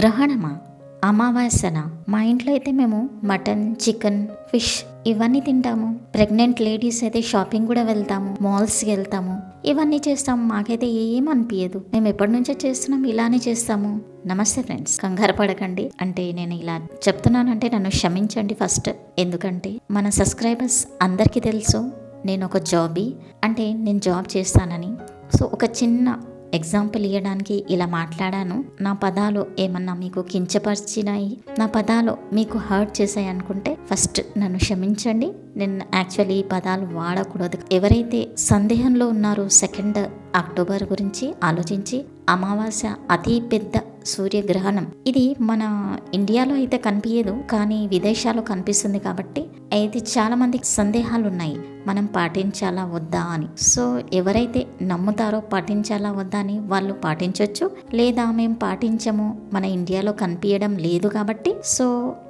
గ్రహణమా? అమావాస్యన? మా ఇంట్లో అయితే మేము మటన్ చికెన్ ఫిష్ ఇవన్నీ తింటాము. ప్రెగ్నెంట్ లేడీస్ అయితే షాపింగ్ కూడా వెళ్తాము మాల్స్కి వెళ్తాము. ఇవన్నీ చేస్తాము. మాకైతే ఏం అనిపించదు మేము ఎప్పటి నుంచో చేస్తున్నాం ఇలానే చేస్తాము. నమస్తే ఫ్రెండ్స్. కంగారు పడకండి. అంటే నేను ఇలా చెప్తున్నానంటే నన్ను క్షమించండి ఫస్ట్. ఎందుకంటే మన సబ్స్క్రైబర్స్ అందరికీ తెలుసు నేను ఒక జాబీ. అంటే నేను జాబ్ చేస్తానని. సో ఒక చిన్న ఎగ్జాంపుల్ ఇవ్వడానికి ఇలా మాట్లాడాను. నా పదాలు ఏమన్నా మీకు కించపరిచినాయి? నా పదాలు మీకు హర్ట్ చేశాయి అనుకుంటే ఫస్ట్ నన్ను క్షమించండి. నేను యాక్చువల్లీ ఈ పదాలు వాడకూడదు. ఎవరైతే సందేహంలో ఉన్నారో సెకండ్ అక్టోబర్ గురించి ఆలోచించి అమావాస్య అతి పెద్ద సూర్యగ్రహణం. ఇది మన ఇండియాలో అయితే కనిపించదు కానీ విదేశాల్లో కనిపిస్తుంది కాబట్టి అయితే చాలా మందికి సందేహాలు ఉన్నాయి మనం పాటించాలా వద్దా అని. సో ఎవరైతే నమ్ముతారో పాటించాలా వద్దా అని వాళ్ళు పాటించవచ్చు లేదా మేము పాటించము మన ఇండియాలో కనిపించడం లేదు కాబట్టి సో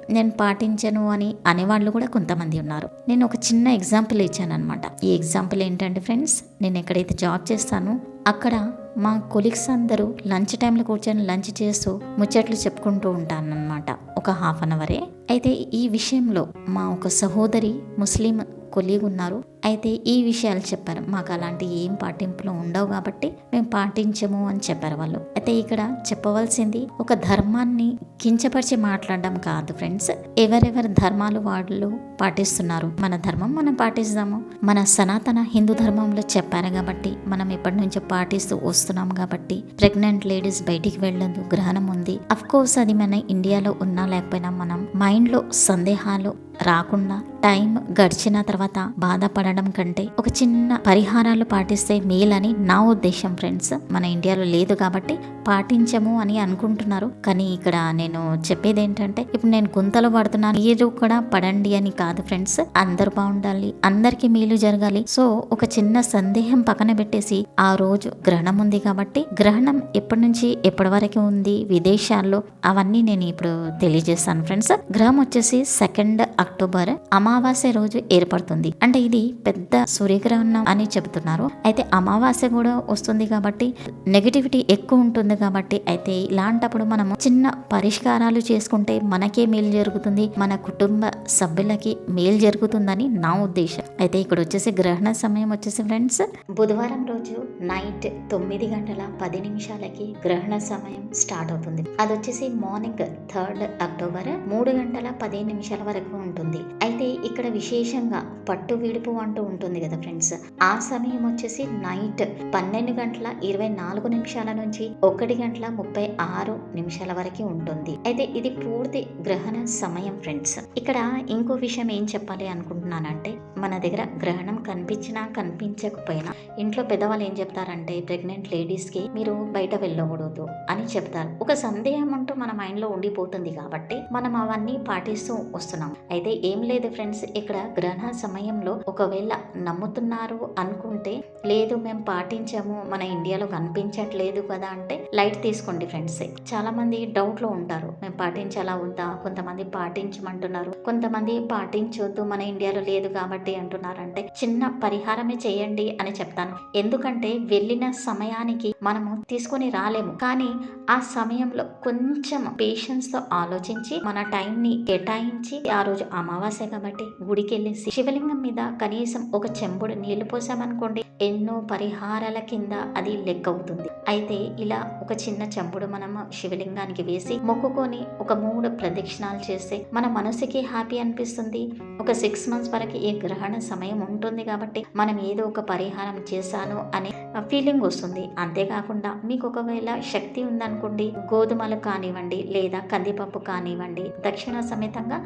నేను పాటించను అని అనేవాళ్ళు కూడా కొంతమంది ఉన్నారు. నేను ఒక చిన్న ఎగ్జాంపుల్ ఇచ్చాను అనమాట ఈ ఎగ్జాంపుల్ ఏంటంటే ఫ్రెండ్స్ నేను ఎక్కడైతే జాబ్ చేస్తానో అక్కడ మా కొలీగ్స్ అందరూ లంచ్ టైంలో కూర్చొని లంచ్ చేస్తూ ముచ్చట్లు చెప్పుకుంటూ ఉంటానన్నమాట ఒక హాఫ్ అన్ అవరే. అయితే ఈ విషయంలో మా ఒక సహోదరి ముస్లిం కొలీగ్ ఉన్నారు. అయితే ఈ విషయాలు చెప్పారు. మాకు అలాంటి ఏం పాటింపులు ఉండవు కాబట్టి మేము పాటించము అని చెప్పారు వాళ్ళు. అయితే ఇక్కడ చెప్పవలసింది ఒక ధర్మాన్ని కించపరిచి మాట్లాడడం కాదు ఫ్రెండ్స్. ఎవరెవరి ధర్మాలు వాళ్ళు పాటిస్తున్నారు? మన ధర్మం మనం పాటిస్తాము. మన సనాతన హిందూ ధర్మంలో చెప్పారు కాబట్టి మనం ఎప్పటి నుంచో పాటిస్తూ వస్తున్నాం కాబట్టి ప్రెగ్నెంట్ లేడీస్ బయటికి వెళ్ళదు గ్రహణం ఉంది. అఫ్ కోర్స్ అది మన ఇండియాలో ఉన్నా లేకపోయినా మనం మైండ్లో సందేహాలు రాకుండా టైం గడిచిన తర్వాత బాధపడడం కంటే ఒక చిన్న పరిహారాలు పాటిస్తే మేలని నా ఉద్దేశం ఫ్రెండ్స్. మన ఇండియాలో లేదు కాబట్టి పాటించము అని అనుకుంటున్నారు. కానీ ఇక్కడ నేను చెప్పేది ఏంటంటే ఇప్పుడు నేను గుంతలు పడుతున్నాను మీరు కూడా పడండి అని కాదు ఫ్రెండ్స్. అందరు బాగుండాలి అందరికి మేలు జరగాలి. సో ఒక చిన్న సందేహం పక్కన పెట్టేసి ఆ రోజు గ్రహణం ఉంది కాబట్టి గ్రహణం ఎప్పటి నుంచి ఎప్పటి వరకు ఉంది విదేశాల్లో అవన్నీ నేను ఇప్పుడు తెలియజేస్తాను ఫ్రెండ్స్. గ్రహం వచ్చేసి సెకండ్ అక్టోబర్ అమావాస్య రోజు ఏర్పడుతుంది. అంటే ఇది పెద్ద సూర్యగ్రహణం అని చెబుతున్నారు. అయితే అమావాస్య కూడా వస్తుంది కాబట్టి నెగటివిటీ ఎక్కువ ఉంటుంది కాబట్టి అయితే ఇలాంటప్పుడు మనము చిన్న పరిష్కారాలు చేసుకుంటే మనకే మేలు జరుగుతుంది. మన కుటుంబ సభ్యులకి మేలు జరుగుతుందని నా ఉద్దేశం. అయితే ఇక్కడ వచ్చేసి గ్రహణ సమయం వచ్చేసి ఫ్రెండ్స్ బుధవారం రోజు నైట్ తొమ్మిది గంటల పది నిమిషాలకి గ్రహణ సమయం స్టార్ట్ అవుతుంది. అది వచ్చేసి మార్నింగ్ థర్డ్ అక్టోబర్ మూడు గంటల పదిహేను నిమిషాల వరకు ఉంటుంది. అయితే ఇక్కడ విశేషంగా పట్టు విడుపు అంటూ ఉంటుంది కదా ఫ్రెండ్స్. ఆ సమయం వచ్చేసి నైట్ పన్నెండు గంటల ఇరవై నాలుగు నిమిషాల నుంచి ఒకటి గంటల ముప్పై ఆరు నిమిషాల వరకు ఉంటుంది. అయితే ఇది పూర్తి గ్రహణ సమయం ఫ్రెండ్స్. ఇక్కడ ఇంకో విషయం ఏం చెప్పాలి అనుకుంటున్నానంటే మన దగ్గర గ్రహణం కనిపించినా కనిపించకపోయినా ఇంట్లో పెద్దవాళ్ళు ఏం చెప్తారంటే ప్రెగ్నెంట్ లేడీస్కి మీరు బయట వెళ్ళకూడదు అని చెప్తారు. ఒక సందేహం అంటూ మన మైండ్లో ఉండిపోతుంది కాబట్టి మనం అవన్నీ పాటిస్తూ వస్తున్నాం. అయితే ఏం లేదు ఫ్రెండ్స్ ఇక్కడ గ్రహణ సమయంలో ఒకవేళ నమ్ముతున్నారు అనుకుంటే లేదు మేము పాటించాము మన ఇండియాలో కనిపించట్లేదు కదా అంటే లైట్ తీసుకోండి ఫ్రెండ్స్. చాలా మంది డౌట్లో ఉంటారు మేము పాటించాలా వద్దా? కొంతమంది పాటించమంటున్నారు కొంతమంది పాటించొద్దు మన ఇండియాలో లేదు కాబట్టి అంటున్నారు అంటే చిన్న పరిహారమే చేయండి అని చెప్తాను. ఎందుకంటే వెళ్ళిన సమయానికి మనము తీసుకొని రాలేము. కానీ ఆ సమయంలో కొంచెం పేషెన్స్తో ఆలోచించి మన టైం ని కేటాయించి ఆ రోజు అమావాస్య కాబట్టి గుడికి వెళ్ళేసి శివలింగం మీద కనీసం ఒక చెంబుడు నీళ్ళు పోసామనుకోండి ఎన్నో పరిహారాల కింద అది లెక్క అవుతుంది అయితే ఇలా ఒక చిన్న చెంబుడు మనం శివలింగానికి వేసి మొక్కుకొని ఒక మూడు ప్రదక్షిణాలు చేస్తే మన మనసుకి హ్యాపీ అనిపిస్తుంది. ఒక సిక్స్ మంత్స్ వరకు ఈ గ్రహణ సమయం ఉంటుంది కాబట్టి మనం ఏదో ఒక పరిహారం చేశాను అనే ఫీలింగ్ వస్తుంది. అంతేకాకుండా మీకు ఒకవేళ శక్తి ఉందనుకోండి గోధుమలు కానివ్వండి లేదా కందిపప్పు కానివ్వండి దక్షిణ సమేతంగా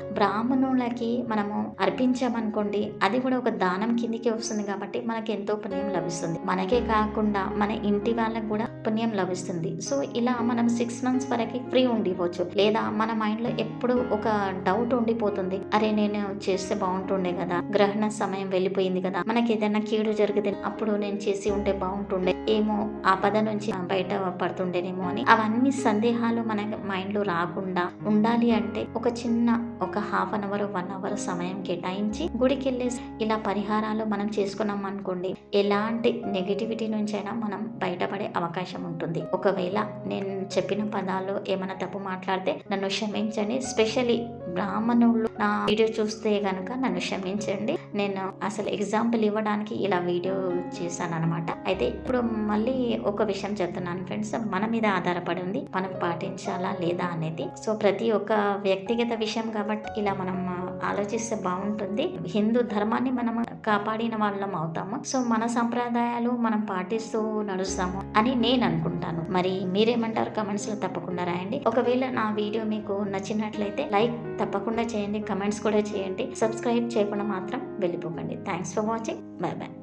బ్రాహ్మణులకి మనము అర్పించామనుకోండి అది కూడా ఒక దానం కిందికి వస్తుంది కాబట్టి మనకి ఎంతో పుణ్యం లభిస్తుంది. మనకే కాకుండా మన ఇంటి వాళ్ళకి కూడా పుణ్యం లభిస్తుంది. సో ఇలా మనం సిక్స్ మంత్స్ వరకు ఫ్రీ ఉండిపోవచ్చు. లేదా మన మైండ్లో ఎప్పుడు ఒక డౌట్ ఉండిపోతుంది. అరే నేను చేస్తే బాగుంటుండే కదా గ్రహణ సమయం వెళ్ళిపోయింది కదా మనకి ఏదైనా కీడు జరిగితే అప్పుడు నేను చేసి ఉంటే బాగుంటుండే ఏమో ఆపద నుంచి బయట పడుతుండేనేమో అని. అవన్నీ సందేహాలు మన మైండ్లో రాకుండా ఉండాలి అంటే ఒక చిన్న ఒక half an hour one hour సమయం కేటాయించి గుడికి వెళ్ళే ఇలా పరిహారాలు మనం చేసుకున్నాం అనుకోండి ఎలాంటి నెగిటివిటీ నుంచైనా మనం బయటపడే అవకాశం అవకాశం ఉంటుంది. ఒకవేళ నేను చెప్పిన పదాలు ఏమైనా తప్పు మాట్లాడితే నన్ను క్షమించండి. స్పెషల్లీ బ్రాహ్మణులు నా వీడియో చూస్తే కనుక నన్ను క్షమించండి. నేను అసలు ఎగ్జాంపుల్ ఇవ్వడానికి ఇలా వీడియో చేశాను అనమాట అయితే ఇప్పుడు మళ్ళీ ఒక విషయం చెప్తున్నాను ఫ్రెండ్స్ మన మీద ఆధారపడి ఉంది. మనం పాటించాలా లేదా అనేది. సో ప్రతి ఒక్క వ్యక్తిగత విషయం కాబట్టి ఇలా మనం ఆలోచిస్తే బాగుంటుంది. హిందూ ధర్మాన్ని మనం కాపాడిన వాళ్ళం అవుతాము. సో మన సంప్రదాయాలు మనం పాటిస్తూ నడుస్తాము అని నేను అనుకుంటాను. మరి మీరేమంటారు? కమెంట్స్లో తప్పకుండా రాయండి. ఒకవేళ నా వీడియో మీకు నచ్చినట్లయితే లైక్ తప్పకుండా చేయండి. కమెంట్స్ కూడా చేయండి. సబ్స్క్రైబ్ చేయకుండా మాత్రం వెళ్ళిపోకండి. Thanks for watching. Bye bye